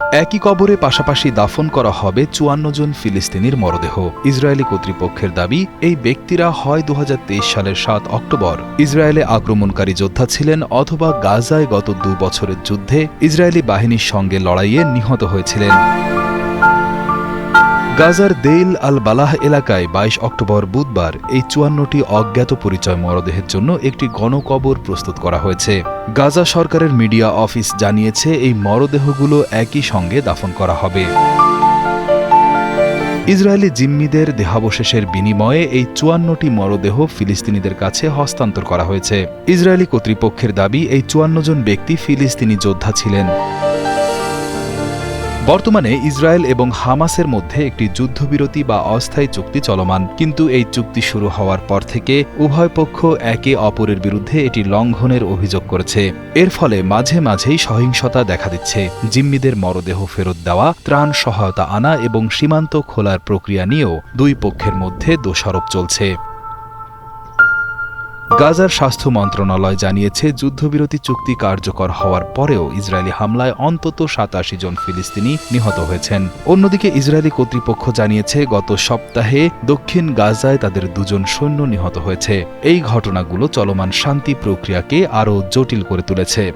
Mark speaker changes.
Speaker 1: একই কবরে পাশাপাশি দাফন করা হবে চুয়ান্ন জন ফিলিস্তিনির মরদেহ। ইসরায়েলি কর্তৃপক্ষের দাবি, এই ব্যক্তিরা হয় দু হাজার তেইশ সালের সাত অক্টোবর। ইসরায়েলে আক্রমণকারী যোদ্ধা ছিলেন অথবা গাজায় গত দু বছরের যুদ্ধে ইসরায়েলি বাহিনীর সঙ্গে লড়াইয়ে নিহত হয়েছিলেন। গাজার দেইল আল বালাহ এলাকায় বাইশ অক্টোবর বুধবার এই চুয়ান্নটি অজ্ঞাত পরিচয় মরদেহের জন্য একটি গণকবর প্রস্তুত করা হয়েছে। গাজা সরকারের মিডিয়া অফিস জানিয়েছে এই মরদেহগুলো একই সঙ্গে দাফন করা হবে। ইসরায়েলি জিম্মিদের দেহাবশেষের বিনিময়ে এই চুয়ান্নটি মরদেহ ফিলিস্তিনিদের কাছে হস্তান্তর করা হয়েছে। ইসরায়েলি কর্তৃপক্ষের দাবি, এই চুয়ান্ন জন ব্যক্তি ফিলিস্তিনি যোদ্ধা ছিলেন। বর্তমানে ইসরায়েল এবং হামাসের মধ্যে একটি যুদ্ধবিরতি বা অস্থায়ী চুক্তি চলমান। কিন্তু এই চুক্তি শুরু হওয়ার পর থেকে উভয় পক্ষ একে অপরের বিরুদ্ধে এটি লঙ্ঘনের অভিযোগ করেছে। এর ফলে মাঝে মাঝেই সহিংসতা দেখা দিচ্ছে। জিম্মিদের মরদেহ ফেরত দেওয়া, ত্রাণ সহায়তা আনা এবং সীমান্ত খোলার প্রক্রিয়া নিয়েও দুই পক্ষের মধ্যে দোষারোপ চলছে। গাজার স্বাস্থ্য মন্ত্রণালয় জানিয়েছে, যুদ্ধবিরতি চুক্তি কার্যকর হওয়ার পরেও ইসরায়েলি হামলায় অন্তত সাতাশি জন ফিলিস্তিনি নিহত হয়েছেন। অন্যদিকে ইসরায়েলি কর্তৃপক্ষ জানিয়েছে, গত সপ্তাহে দক্ষিণ গাজায় তাদের দুজন সৈন্য নিহত হয়েছে। এই ঘটনাগুলো চলমান শান্তি প্রক্রিয়াকে আরও জটিল করে তুলেছে।